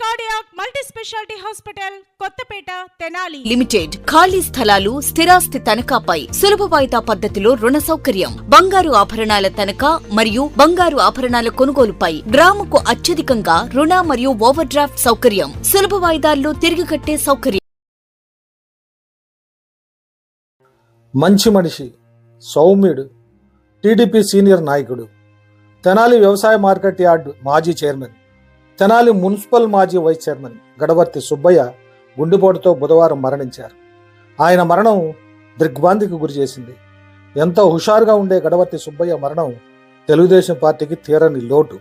Zodiac multi speciality hospital Kothapeta Tenali limited ఖాళీ స్థలాలు స్థిరాస్తి తనఖాపై సులభ వాయిదా పద్ధతిలో రుణ సౌకర్యం. బంగారు ఆభరణాల తనఖా మరియు బంగారు ఆభరణాల కొనుగోలుపై గ్రాముకు అత్యధికంగా రుణ మరియు ఓవర్ డ్రాఫ్ట్ సౌకర్యం. సులభ వాయిదాల్లో తిరిగి కట్టే సౌకర్యం. మంచి మనిషి సౌమ్యుడు టీడీపీ సీనియర్ నాయకుడు. తెనాలి వ్యవసాయ మార్కెట్ యార్డ్ మాజీ చైర్మన్. తెనాలి మున్సిపల్ మాజీ వైస్ చైర్మన్ గడవర్తి సుబ్బయ్య గుండెపోటుతో బుధవారం మరణించారు. ఆయన మరణం దిగ్భ్రాంతికి గురి చేసింది. ఎంతో హుషారుగా ఉండే గడవర్తి సుబ్బయ్య మరణం తెలుగుదేశం పార్టీకి తీరని లోటు.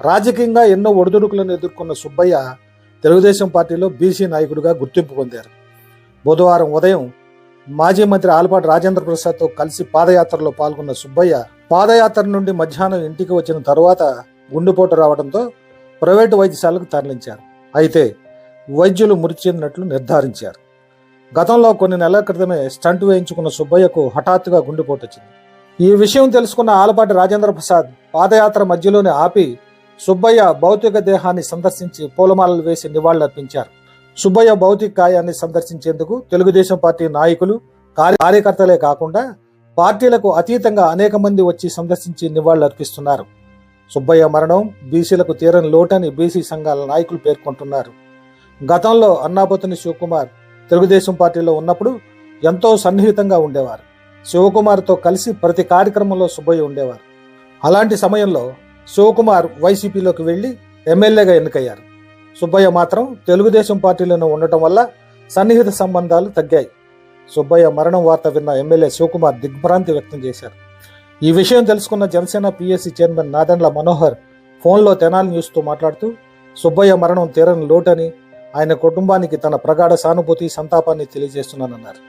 రాజకీయంగా ఎన్నో ఒడిదుడుకులను ఎదుర్కొన్న సుబ్బయ్య తెలుగుదేశం పార్టీలో బీసీ నాయకుడిగా గుర్తింపు పొందారు. బుధవారం ఉదయం మాజీ మంత్రి ఆలపాటి రాజేంద్ర ప్రసాద్తో కలిసి పాదయాత్రలో పాల్గొన్న సుబ్బయ్య పాదయాత్ర నుండి మధ్యాహ్నం ఇంటికి వచ్చిన తరువాత గుండెపోటు రావడంతో ప్రైవేటు వైద్యశాలకు తరలించారు. అయితే వైద్యులు మృతి చెందినట్లు నిర్ధారించారు. గతంలో కొన్ని నెలల క్రితమే స్టంట్ వేయించుకున్న సుబ్బయ్యకు హఠాత్తుగా గుండెపోటు వచ్చింది. ఈ విషయం తెలుసుకున్న ఆలపాటి రాజేంద్ర ప్రసాద్ పాదయాత్ర మధ్యలోనే ఆపి సుబ్బయ్య భౌతిక దేహాన్ని సందర్శించి పూలమాలలు వేసి నివాళులర్పించారు. సుబ్బయ్య భౌతిక కాయాన్ని సందర్శించేందుకు తెలుగుదేశం పార్టీ నాయకులు కార్య- కార్యకర్తలే కాకుండా పార్టీలకు అతీతంగా అనేక మంది వచ్చి సందర్శించి నివాళులర్పిస్తున్నారు. సుబ్బయ్య మరణం బీసీలకు తీరని లోటని బీసీ సంఘాల నాయకులు పేర్కొంటున్నారు. గతంలో అన్నాపతిని శివకుమార్ తెలుగుదేశం పార్టీలో ఉన్నప్పుడు ఎంతో సన్నిహితంగా ఉండేవారు. శివకుమార్తో కలిసి ప్రతి కార్యక్రమంలో సుబ్బయ్య ఉండేవారు. అలాంటి సమయంలో శివకుమార్ వైసీపీలోకి వెళ్ళి ఎమ్మెల్యేగా ఎన్నికయ్యారు. సుబ్బయ్య మాత్రం తెలుగుదేశం పార్టీలోనే ఉండటం వల్ల సన్నిహిత సంబంధాలు తగ్గాయి. సుబ్బయ్య మరణం వార్త విన్న ఎమ్మెల్యే శివకుమార్ దిగ్భ్రాంతి వ్యక్తం చేశారు. ఈ విషయం తెలుసుకున్న జనసేన పిఎస్సి చైర్మన్ నాదెండ్ల మనోహర్ ఫోన్లో తెనాలి న్యూస్తో మాట్లాడుతూ సుబ్బయ్య మరణం తీరని లోటని ఆయన కుటుంబానికి తన ప్రగాఢ సానుభూతి సంతాపాన్ని తెలియజేస్తున్నానన్నారు.